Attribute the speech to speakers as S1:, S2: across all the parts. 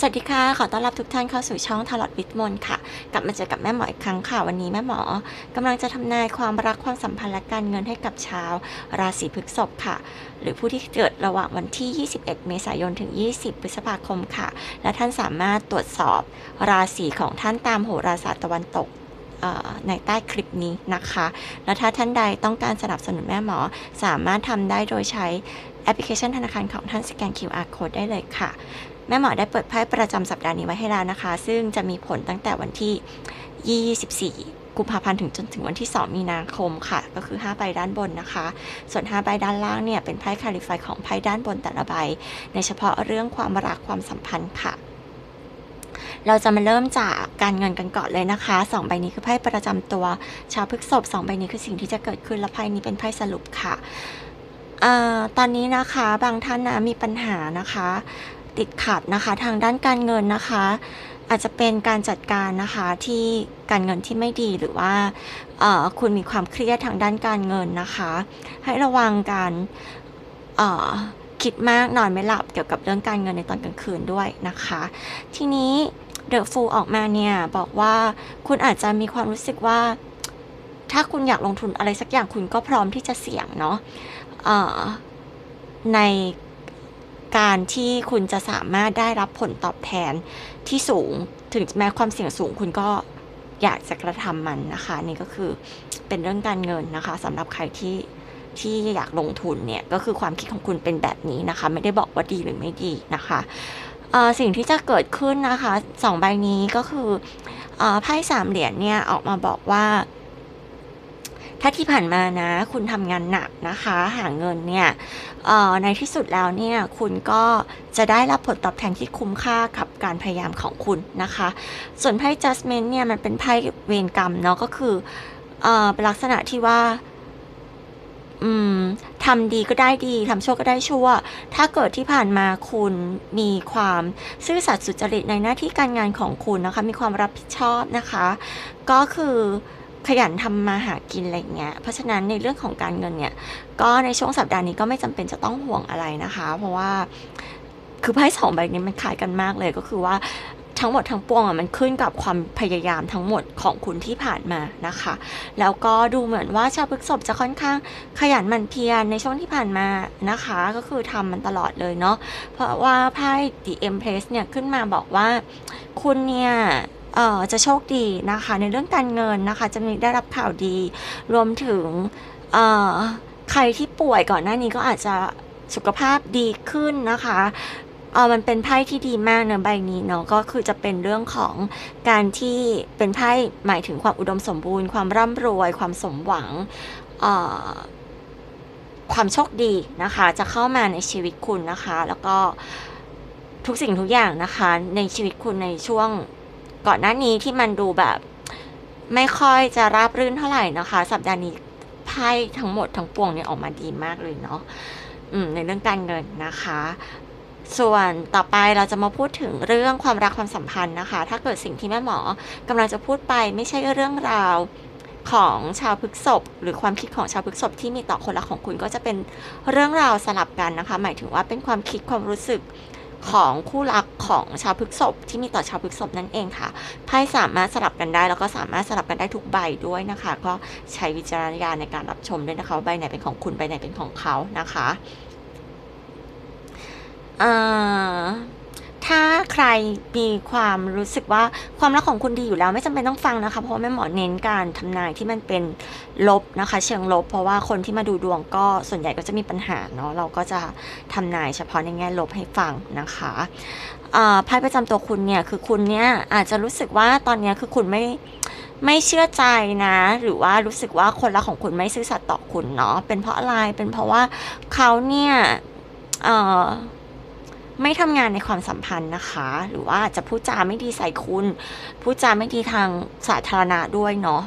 S1: สวัสดีค่ะ ขอต้อนรับทุกท่านเข้าสู่ช่องทารอดวิทมนค่ะ กลับมาเจอกับแม่หมออีกครั้งค่ะ วันนี้แม่หมอกำลังจะทำนายความรักความสัมพันธ์และการเงินให้กับชาว ราศีพฤษภค่ะ หรือผู้ที่เกิดระหว่างวันที่ 21 เมษายนถึง 20 พฤษภาคมค่ะ และท่านสามารถตรวจสอบราศีของท่านตามโหราศาสตร์ตะวันตกในใต้คลิปนี้นะคะ แล้วถ้าท่านใดต้องการสนับสนุนแม่หมอ สามารถทำได้โดยใช้แอปพลิเคชันธนาคารของท่านสแกน QR code ได้เลยค่ะ แม่หมอได้เปิดไพ่ประจำสัปดาห์นี้ไว้ให้แล้วนะคะ ซึ่งจะมีผลตั้งแต่วันที่ 24 กุมภาพันธ์ถึงจนถึงวันที่ 2 มีนาคมค่ะ ก็คือ 5 ใบด้านบนนะคะ ส่วน 5 ใบด้านล่างเนี่ย เป็นไพ่คาลิฟายของไพ่ด้านบนแต่ละใบ ในเฉพาะเรื่องความรักความสัมพันธ์ค่ะเราจะมาเริ่มจากการเงินกันก่อนเลยนะคะสองใบนี้คือไพ่ประจำตัว ชาวพฤกษภสองใบนี้คือสิ่งที่จะเกิดขึ้นและไพ่นี้เป็นไพ่สรุปค่ะอตอนนี้นะคะบางท่านนะมีปัญหานะคะ ติดขัดนะคะ ทางด้านการเงินนะคะ อาจจะเป็นการจัดการนะคะที่การเงินที่ไม่ดีหรือว่าคุณมีความเครียดทางด้านการเงินนะคะ ให้ระวังการคิดมากนอนไม่หลับเกี่ยวกับเรื่องการเงินในตอนกลางคืนด้วยนะคะ ทีนี้เดอะฟูออกมาเนี่ยบอกว่าคุณอาจจะมีความรู้สึกว่า ถ้าคุณอยากลงทุนอะไรสักอย่างคุณก็พร้อมที่จะเสี่ยงเนาะใน การที่คุณจะสามารถได้รับผลตอบแทนที่สูง ถึงแม้ความเสี่ยงสูงคุณก็อยากจะกระทำมันนะคะ นี่ก็คือเป็นเรื่องการเงินนะคะสำหรับใครที่ที่อยากลงทุนเนี่ยก็คือความคิดของคุณเป็นแบบนี้นะคะ ไม่ได้บอกว่าดีหรือไม่ดีนะคะสิ่งที่จะเกิดขึ้นนะคะสองใบนี้ก็คืออไพ่สามเหรียญเนี่ยออกมาบอกว่า ถ้าที่ผ่านมานะ คุณทำงานหนักนะคะ หาเงินเนี่ยในที่สุดแล้วเนี่ยคุณก็จะได้รับผลตอบแทนที่คุ้มค่ากับการพยายามของคุณนะคะ ส่วนไพ่ judgment เนี่ยมันเป็นไพ่เวรกรรมเนาะก็คือเอ่อเป็นลักษณะที่ว่าทำดีก็ได้ดีทำชั่วก็ได้ชั่ว ถ้าเกิดที่ผ่านมาคุณมีความซื่อสัตย์สุจริตในหน้าที่การงานของคุณนะคะ มีความรับผิดชอบนะคะ ก็คือ ขยันทำมาหากินอะไรเงี้ย เพราะฉะนั้นในเรื่องของการเงินเนี่ย ก็ในช่วงสัปดาห์นี้ก็ไม่จำเป็นจะต้องห่วงอะไรนะคะ เพราะว่าคือไพ่สองใบนี้มันคล้ายกันมากเลยก็คือว่าทั้งหมดทั้งปวงอะมันขึ้นกับความพยายามทั้งหมดของคุณที่ผ่านมานะคะ แล้วก็ดูเหมือนว่าชาวพฤษภจะค่อนข้างขยันหมั่นเพียรในช่วงที่ผ่านมานะคะ ก็คือทำมันตลอดเลยเนาะเพราะว่าไพ่ The Empress เนี่ยขึ้นมาบอกว่าคุณเนี่ย จะโชคดีนะคะ ในเรื่องการเงินนะคะ จะมีได้รับข่าวดี รวมถึงใครที่ป่วยก่อนหน้านี้ก็อาจจะสุขภาพดีขึ้นนะคะเออมันเป็นไพ่ที่ดีมากเนอะใบนี้เนาะก็คือจะเป็นเรื่องของการที่เป็นไพ่หมายถึงความอุดมสมบูรณ์ ความร่ำรวย ความสมหวังความโชคดีนะคะ จะเข้ามาในชีวิตคุณนะคะ แล้วก็ทุกสิ่งทุกอย่างนะคะ ในชีวิตคุณในช่วง ก่อนหน้านี้ที่มันดูแบบ ไม่ค่อยจะราบรื่นเท่าไหร่นะคะ สัปดาห์นี้ไพ่ทั้งหมดทั้งปวงเนี่ยออกมาดีมากเลยเนาะในเรื่องการเงินนะคะ ส่วนต่อไปเราจะมาพูดถึงเรื่องความรักความสัมพันธ์นะคะ ถ้าเกิดสิ่งที่แม่หมอกำลังจะพูดไปไม่ใช่เรื่องราวของชาวพฤกษภหรือความคิดของชาวพฤกษภที่มีต่อคนรักของคุณก็จะเป็นเรื่องราวสลับกันนะคะ หมายถึงว่าเป็นความคิดความรู้สึก ของคู่รักของชาวพฤษบที่มีต่อชาวพฤษบนั่นเองค่ะไพ่สามารถสลับกันได้ แล้วก็สามารถสลับกันได้ทุกใบด้วยนะคะ ก็ใช้วิจารณญาณในการรับชมด้วยนะคะว่าใบไหนเป็นของคุณใบไหนเป็นของเขานะคะอ่า ถ้าใครมีความรู้สึกว่าความรักของคุณดีอยู่แล้วไม่จำเป็นต้องฟังนะคะ เพราะแม่หมอเน้นการทำนายที่มันเป็นลบนะคะ เชิงลบ เพราะว่าคนที่มาดูดวงก็ส่วนใหญ่ก็จะมีปัญหาเนาะเราก็จะทำนายเฉพาะในแง่ลบให้ฟังนะคะไพ่ประจำตัวคุณเนี่ยคือคุณเนี่ยอาจจะรู้สึกว่าตอนนี้คือคุณไม่ไม่เชื่อใจนะ หรือว่ารู้สึกว่าคนรักของคุณไม่ซื่อสัตย์ต่อคุณเนาะเป็นเพราะอะไรเป็นเพราะว่าเขาเนี่ยเอ่อ ไม่ทำงานในความสัมพันธ์นะคะ หรือว่าจะพูดจาไม่ดีใส่คุณ พูดจาไม่ดีทางสาธารณะด้วยเนาะ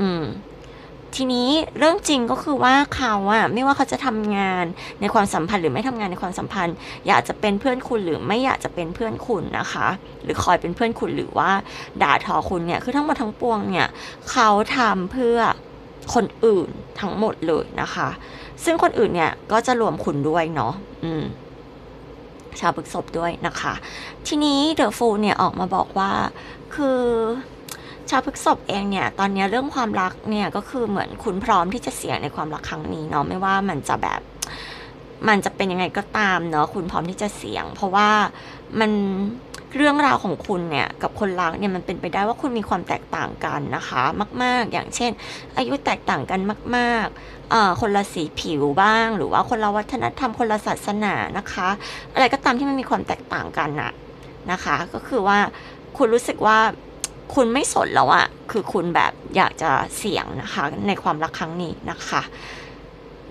S1: อืม ทีนี้เรื่องจริงก็คือว่าเขาอะไม่ว่าเขาจะทำงานในความสัมพันธ์ หรือไม่ทำงานในความสัมพันธ์ อยากจะเป็นเพื่อนคุณหรือไม่อยากจะเป็นเพื่อนคุณนะคะ หรือคอยเป็นเพื่อนคุณหรือว่าด่าทอคุณเนี่ยคือทั้งหมดทั้งปวงเนี่ย เขาทำเพื่อคนอื่นทั้งหมดเลยนะคะ ซึ่งคนอื่นเนี่ยก็จะรวมคุณด้วยเนาะอืม ชาวพฤษภด้วยนะคะ ทีนี้เดอะฟูเนี่ยออกมาบอกว่าคือชาวพฤษภเองเนี่ยตอนนี้เรื่องความรักเนี่ยก็คือเหมือนคุณพร้อมที่จะเสี่ยงในความรักครั้งนี้เนาะไม่ว่ามันจะแบบมันจะเป็นยังไงก็ตามเนาะคุณพร้อมที่จะเสี่ยง เพราะว่ามัน เรื่องราวของคุณเนี่ยกับคนรักเนี่ยมันเป็นไปได้ว่าคุณมีความแตกต่างกันนะคะ มาก ๆ อย่างเช่น อายุแตกต่างกันมากๆคนละสีผิวบ้าง หรือว่าคนละวัฒนธรรมคนละศาสนานะคะ อะไรก็ตามที่มันมีความแตกต่างกันนะนะคะ ก็คือว่าคุณรู้สึกว่าคุณไม่สนแล้วอะคือคุณแบบอยากจะเสี่ยงนะคะในความรักครั้งนี้นะคะ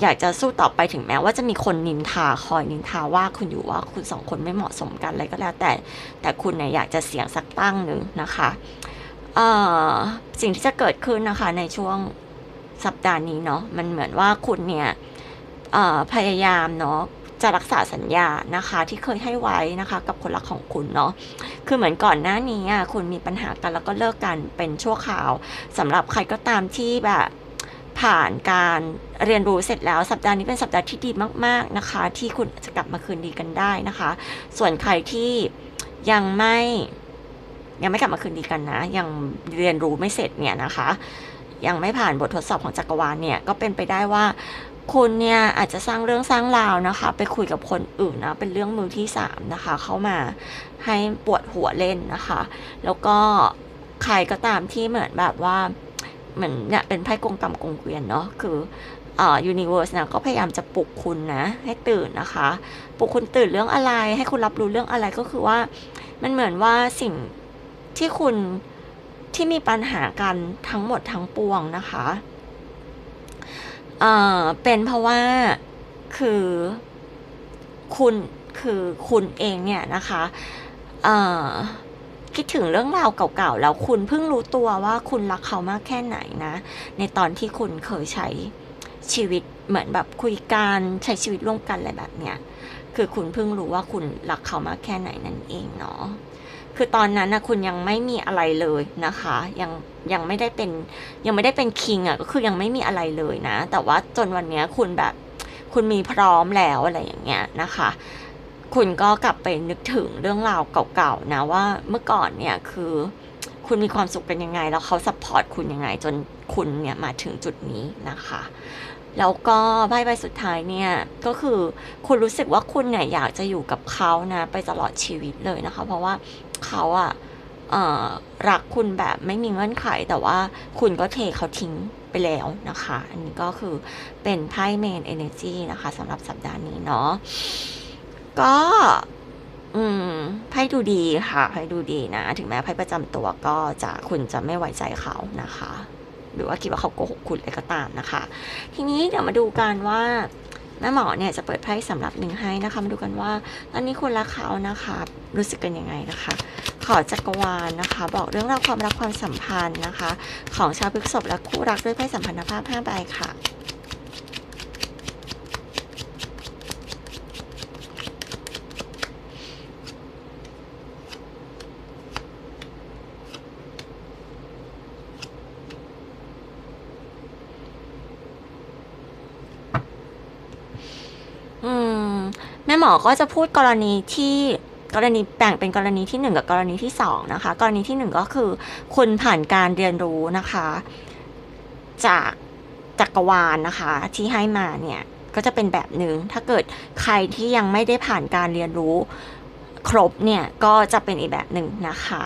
S1: อยากจะสู้ต่อไปถึงแม้ว่าจะมีคนนินทาคอยนินทาว่าคุณอยู่ว่าคุณสองคนไม่เหมาะสมกันอะไรก็แล้วแต่ แต่คุณเนี่ยอยากจะเสี่ยงสักตั้งหนึ่งนะคะเอ่อสิ่งที่จะเกิดขึ้นนะคะในช่วงสัปดาห์นี้เนาะมันเหมือนว่าคุณเนี่ยเอ่อพยายามเนาะจะรักษาสัญญานะคะที่เคยให้ไว้นะคะ กับคนรักของคุณเนาะคือเหมือนก่อนหน้านี้อะคุณมีปัญหากันแล้วก็เลิกกันเป็นชั่วคราวสำหรับใครก็ตามที่แบบ ผ่านการเรียนรู้เสร็จแล้วสัปดาห์นี้เป็นสัปดาห์ที่ดีมาก ๆนะคะ ที่คุณจะกลับมาคืนดีกันได้นะคะ ส่วนใครที่ยังไม่ยังไม่กลับมาคืนดีกันนะ ยังเรียนรู้ไม่เสร็จเนี่ยนะคะ ยังไม่ผ่านบททดสอบของจักรวาลเนี่ยก็เป็นไปได้ว่าคุณเนี่ยอาจจะสร้างเรื่องสร้างราวนะคะ ไปคุยกับคนอื่นนะเป็นเรื่องมือที่สามนะคะ เข้ามาให้ปวดหัวเล่นนะคะ แล้วก็ใครก็ตามที่เหมือนแบบว่า เหมือนเนี่ยเป็นไพ่กงกรรมกงเกวียนเนาะคืออ่อยูนิเวอร์สนะก็พยายามจะปลุกคุณนะ ให้ตื่นนะคะ ปลุกคุณตื่นเรื่องอะไร ให้คุณรับรู้เรื่องอะไรก็คือว่า มันเหมือนว่าสิ่งที่คุณที่มีปัญหากันทั้งหมดทั้งปวงนะคะเอ่อเป็นเพราะว่าคือคุณคือคุณเองเนี่ยนะคะเอ่อ คิดถึงเรื่องราวเก่าๆ แล้วคุณเพิ่งรู้ตัวว่าคุณรักเขามากแค่ไหนนะ ในตอนที่คุณเคยใช้ชีวิตเหมือนแบบคุยกันใช้ชีวิตร่วมกันอะไรแบบเนี้ยคือคุณเพิ่งรู้ว่าคุณรักเขามากแค่ไหนนั่นเองเนาะคือตอนนั้นนะคุณยังไม่มีอะไรเลยนะคะ ยังยังไม่ได้เป็นยังไม่ได้เป็นคิงอะก็คือยังไม่มีอะไรเลยนะ แต่ว่าจนวันเนี้ยคุณแบบคุณมีพร้อมแล้วอะไรอย่างเงี้ยนะคะ คุณก็กลับไปนึกถึงเรื่องราวเก่าๆนะว่าเมื่อก่อนเนี่ยคือคุณมีความสุขกันยังไง แล้วเขาซัพพอร์ตคุณยังไง จนคุณเนี่ยมาถึงจุดนี้นะคะ แล้วก็ใบใบสุดท้ายเนี่ยก็คือคุณรู้สึกว่าคุณเนี่ยอยากจะอยู่กับเขานะไปตลอดชีวิตเลยนะคะ เพราะว่าเขาอะเอ่อรักคุณแบบไม่มีเงื่อนไขแต่ว่าคุณก็เทเขาทิ้งไปแล้วนะคะ อันนี้ก็คือเป็นไพ่เมนเอเนจีนะคะสำหรับสัปดาห์นี้เนาะ ก็ อืมไพ่ดูดีค่ะไพ่ดูดีนะ ถึงแม้ไพ่ประจำตัวก็จะคุณจะไม่ไว้ใจเขานะคะ หรือว่าคิดว่าเขาโกหกคุณอะไรก็ตามนะคะ ทีนี้เดี๋ยวมาดูกันว่าแม่หมอเนี่ยจะเปิดไพ่สำหรับหนึ่งให้นะคะ มาดูกันว่า ตอนนี้คุณและเขานะคะ รู้สึกกันยังไงนะคะ ขอจักรวาลนะคะ บอกเรื่องราวความรักความสัมพันธ์นะคะ ของชาวพฤษภและคู่รักด้วยไพ่สัมพันธภาพ5ใบค่ะ อืมแม่ หมอก็จะพูดกรณีที่กรณีแบ่งเป็นกรณีที่หนึ่งกับกรณีที่สองนะคะ กรณีที่หนึ่งก็คือ คุณผ่านการเรียนรู้นะคะ จากจักรวาลนะคะ ที่ให้มาเนี่ยก็จะเป็นแบบหนึ่งถ้าเกิดใครที่ยังไม่ได้ผ่านการเรียนรู้ครบเนี่ยก็จะเป็นอีกแบบหนึ่งนะคะ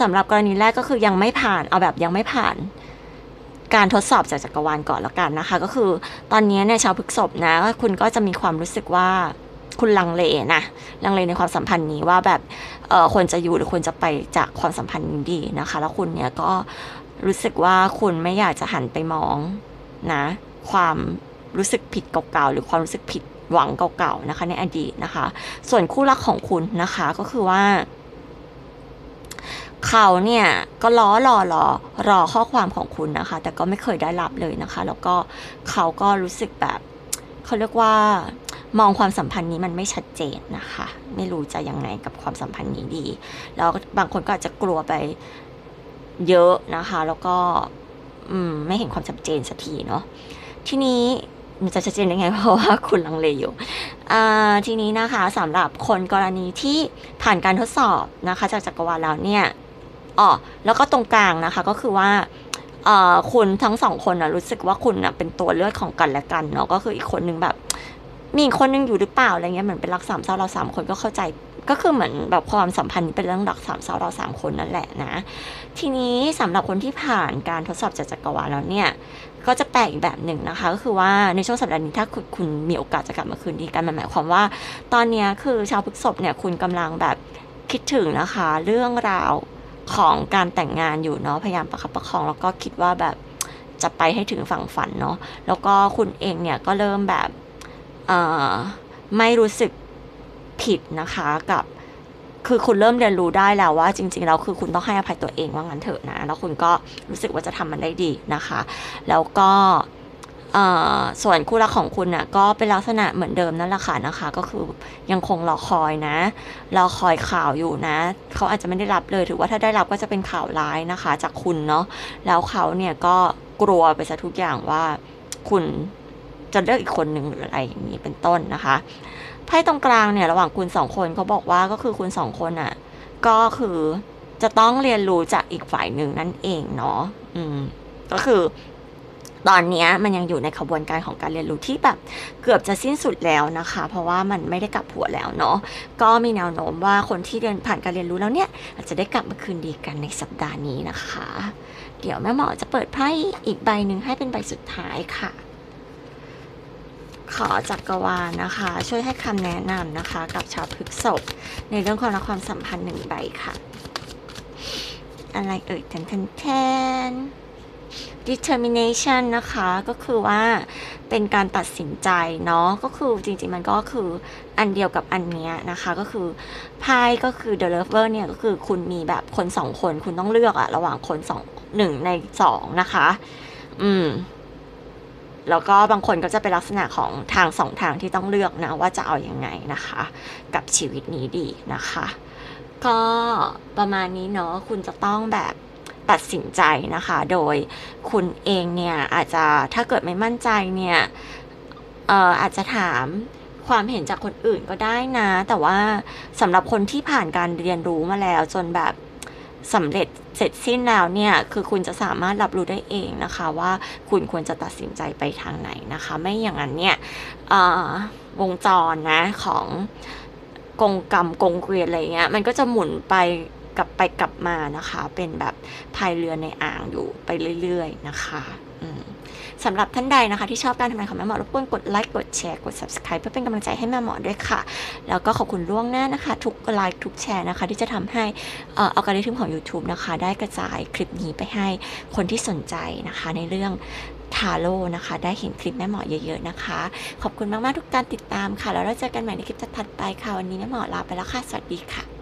S1: สำหรับกรณีแรกก็คือยังไม่ผ่านเอาแบบยังไม่ผ่าน การทดสอบจากจักรวาลก่อนแล้วกันนะคะ ก็คือตอนนี้เนี่ยชาวพฤกษภนะคุณก็จะมีความรู้สึกว่าคุณลังเลนะลังเลในความสัมพันธ์นี้ว่าแบบเออควรจะอยู่หรือควรจะไปจากความสัมพันธ์นี้ดีนะคะ แล้วคุณเนี่ยก็รู้สึกว่าคุณไม่อยากจะหันไปมองนะ ความรู้สึกผิดเก่าๆหรือความรู้สึกผิดหวังเก่าๆนะคะ ในอดีตนะคะ ส่วนคู่รักของคุณนะคะก็คือว่า เขาเนี่ยก็ล้อรอรอรอข้อความของคุณนะคะ แต่ก็ไม่เคยได้รับเลยนะคะ แล้วก็เขาก็รู้สึกแบบเขาเรียกว่ามองความสัมพันธ์นี้มันไม่ชัดเจนนะคะ ไม่รู้จะยังไงกับความสัมพันธ์นี้ดี แล้วบางคนก็อาจจะกลัวไปเยอะนะคะ แล้วก็อืมไม่เห็นความชัดเจนสักทีเนาะทีนี้มันจะชัดเจนได้ไง เพราะว่าคุณลังเลอยู่อ่าทีนี้นะคะสำหรับคนกรณีที่ผ่านการทดสอบนะคะ จากจักรวาลแล้วเนี่ย อ๋อแล้วก็ตรงกลางนะคะก็คือว่าเอ่อคุณทั้งสองคนนะรู้สึกว่าคุณนะเป็นตัวเลือดของกันและกันเนาะก็คืออีกคนนึงแบบ มีคนนึงอยู่หรือเปล่าอะไรเงี้ยเหมือนเป็นรักสามเศร้าเราสามคนก็เข้าใจก็คือเหมือนแบบความสัมพันธ์นี้เป็นเรื่องรักสามเศร้าเราสามคนนั่นแหละนะ ทีนี้สำหรับคนที่ผ่านการทดสอบจากจักรวาลแล้วเนี่ยก็จะแปลกอีกแบบหนึ่งนะคะ ก็คือว่าในช่วงสัปดาห์นี้ถ้าคุณคณมีโอกาสจะกลับมาคืนดีกันมันหมายความว่า ตอนนี้คือชาวพฤษภเนี่ยคุณกำลังแบบคิดถึงนะคะ เรื่องราว ของการแต่งงานอยู่เนาะพยายามประคับประคองแล้วก็คิดว่าแบบจะไปให้ถึงฝั่งฝันเนาะแล้วก็คุณเองเนี่ยก็เริ่มแบบไม่รู้สึกผิดนะคะกับคือคุณเริ่มเรียนรู้ได้แล้วว่าจริงๆแล้วคือคุณต้องให้อภัยตัวเองว่างั้นเถอะนะ แล้วคุณก็รู้สึกว่าจะทำมันได้ดีนะคะ แล้วก็ ส่วนคู่รักของคุณน่ะก็เป็นลักษณะเหมือนเดิมนั่นแหละค่ะนะคะ ก็คือยังคงรอคอยนะรอคอยข่าวอยู่นะ เขาอาจจะไม่ได้รับเลยถือว่าถ้าได้รับก็จะเป็นข่าวร้ายนะคะ จากคุณเนาะแล้วเขาเนี่ยก็กลัวไปซะทุกอย่างว่าคุณจะเลือกอีกคนหนึ่งหรืออะไรอย่างนี้เป็นต้นนะคะไพ่ตรงกลางเนี่ยระหว่างคุณสองคนเขาบอกว่าก็คือคุณสองคนอะก็คือจะต้องเรียนรู้จากอีกฝ่ายหนึ่งนั่นเองเนาะอืมก็คือ ตอนนี้มันยังอยู่ในขบวนการของการเรียนรู้ที่แบบเกือบจะสิ้นสุดแล้วนะคะ เพราะว่ามันไม่ได้กลับหัวแล้วเนาะก็มีแนวโน้มว่าคนที่เดินผ่านการเรียนรู้แล้วเนี่ย อาจจะได้กลับมาคืนดีกันในสัปดาห์นี้นะคะ เดี๋ยวแม่หมอจะเปิดไพ่อีกใบหนึ่งให้เป็นใบสุดท้ายค่ะ ขอจักรวาลนะคะ ช่วยให้คำแนะนำนะคะ กับชาวพฤกษภในเรื่องความรักความสัมพันธ์หนึ่งใบค่ะ อะไรเอ่ยแทนแทนแทน determination นะคะก็คือว่าเป็นการตัดสินใจเนาะก็คือจริงๆมันก็คืออันเดียวกับอันเนี้ยนะคะ ก็คือไพ่ก็คือ the lover เนี่ยก็คือคุณมีแบบคนสองคนคุณต้องเลือกอะระหว่างคนสองหนึ่งในสองนะคะ อืม แล้วก็บางคนก็จะเป็นลักษณะของทางสองทางที่ต้องเลือกนะ ว่าจะเอาอยัางไงนะคะ กับชีวิตนี้ดีนะคะ ก็ประมาณนี้เนาะคุณจะต้องแบบ ตัดสินใจนะคะ โดยคุณเองเนี่ยอาจจะถ้าเกิดไม่มั่นใจเนี่ยเอ่ออาจจะถามความเห็นจากคนอื่นก็ได้นะ แต่ว่าสำหรับคนที่ผ่านการเรียนรู้มาแล้วจนแบบสำเร็จเสร็จสิ้นแล้วเนี่ย คือคุณจะสามารถรับรู้ได้เองนะคะ ว่าคุณควรจะตัดสินใจไปทางไหนนะคะ ไม่อย่างนั้นเนี่ยวงจรนะของกงกรรมกงเกวียนอะไรเงี้ย มันก็จะหมุนไป กลับไปกลับมานะคะ เป็นแบบพายเรือในอ่างอยู่ไปเรื่อย ๆ นะคะสำหรับท่านใดนะคะ ที่ชอบการทำงานของแม่หมอรบกวนกดไลค์กดแชร์กด subscribe เพื่อเป็นกำลังใจให้แม่หมอด้วยค่ะ แล้วก็ขอบคุณล่วงหน้านะคะ ทุกไลค์ทุกแชร์นะคะ ที่จะทำให้เอ่ออัลกอริทึมของ YouTube นะคะ ได้กระจายคลิปนี้ไปให้คนที่สนใจนะคะ ในเรื่องทาโร่นะคะ ได้เห็นคลิปแม่หมอเยอะๆนะคะ ขอบคุณมากๆทุกการติดตามค่ะ แล้วเราเจอกันใหม่ในคลิปถัดไปค่ะวันนี้แม่หมอลาไปแล้วค่ะสวัสดีค่ะ